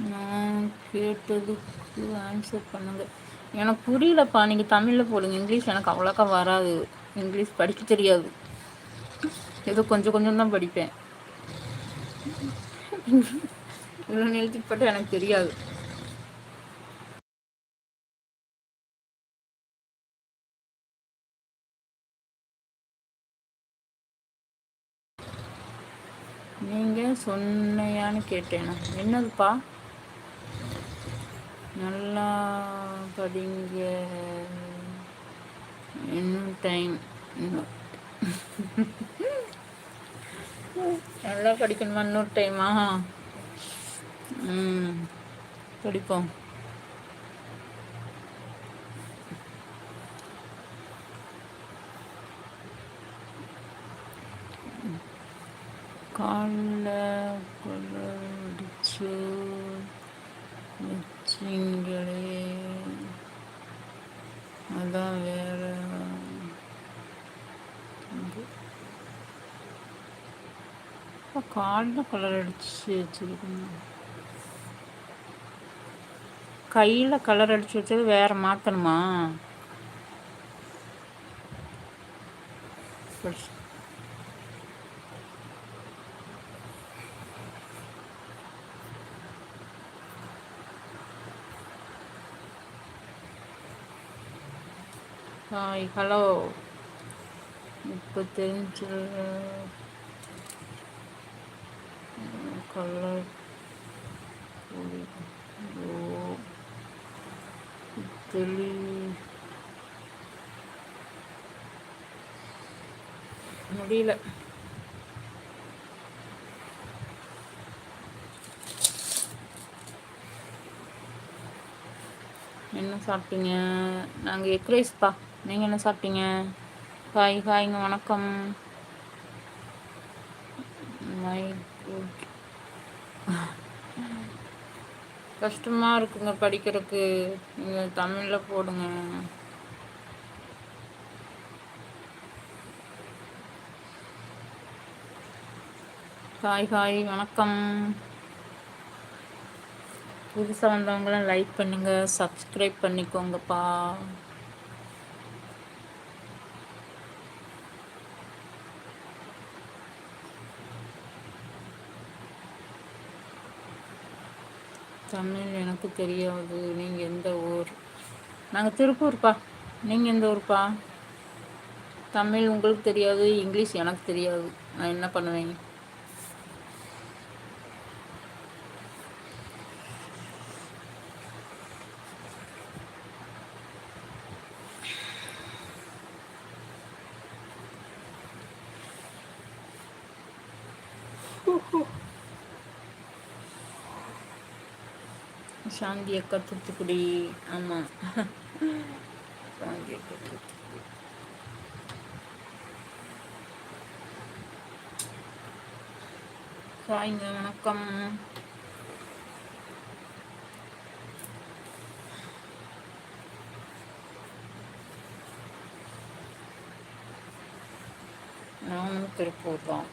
நான் கேட்டதுக்கு ஆன்சர் பண்ணுங்க. எனக்கு புரியலப்பா நீங்கள் தமிழில் போடுங்க. இங்கிலீஷ் எனக்கு அவ்வளோக்கா வராது. இங்கிலீஷ் படிக்க தெரியாது. ஏதோ கொஞ்சம் கொஞ்சம் தான் படிப்பேன். இவ்வளோ நிறுத்திப்பட்ட எனக்கு தெரியாது. நீங்கள் சொன்னையான்னு கேட்டேனா என்னதுப்பா? நல்லா படிங்க. இன்னும் டைம் இன்னும். நல்லா படிக்கணுமா? இன்னொரு டைமா ம். படிப்போம். காலில் குடிச்சு வச்சிங்களே அதான் வேற. காலில் கலர் அடிச்சு வச்சுருக்கணும் கையில் கலர் அடிச்சு வச்சது வேற மாற்றணுமா ஹாய் ஹலோ இப்போ தெரிஞ்ச கலர் தெளி. முடியல. என்ன சாப்பிட்டீங்க? நாங்கள் எக் ரைஸ்ப்பா நீங்கள் என்ன சாப்பிட்டீங்க? ஹாய் ஹாய்ங்க வணக்கம். மை குட் கஷ்டமாக இருக்குங்க படிக்கிறதுக்கு. நீங்கள் தமிழில் போடுங்க. ஹாய் ஹாய் வணக்கம். புதுசாக வந்தவங்களாம் லைக் பண்ணுங்கள் சப்ஸ்கிரைப் பண்ணிக்கோங்கப்பா. தமிழ் எனக்கு தெரியாது. நீங்கள் எந்த ஊர்? நாங்கள் திருப்பூர்ப்பா. நீங்கள் எந்த ஊர்ப்பா? தமிழ் உங்களுக்கு தெரியாது இங்கிலீஷ் எனக்கு தெரியாது. நான் என்ன பண்ணுவேங்க சாந்தி அக்கா தூத்துக்குடி ஆமாம் சாந்தி அக்கா தூத்துக்குடி சாய்ங்க வணக்கம். நானும் திருப்பூர் தான்.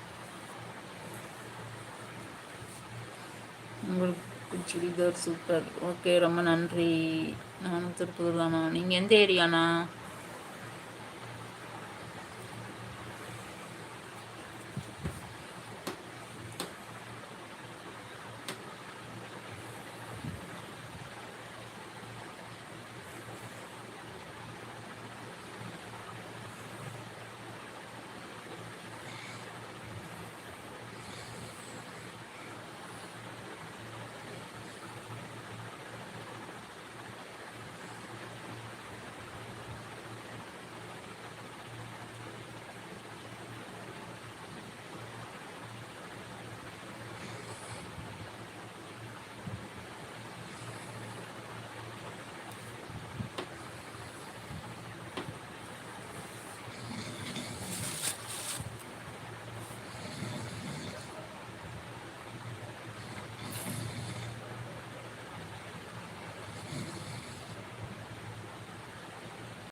உங்களுக்கு சுடிதார் சூப்பர். ஓகே ரொம்ப நன்றி. நானும் திருப்பூர் தானா? நீங்கள் எந்த ஏரியாண்ணா?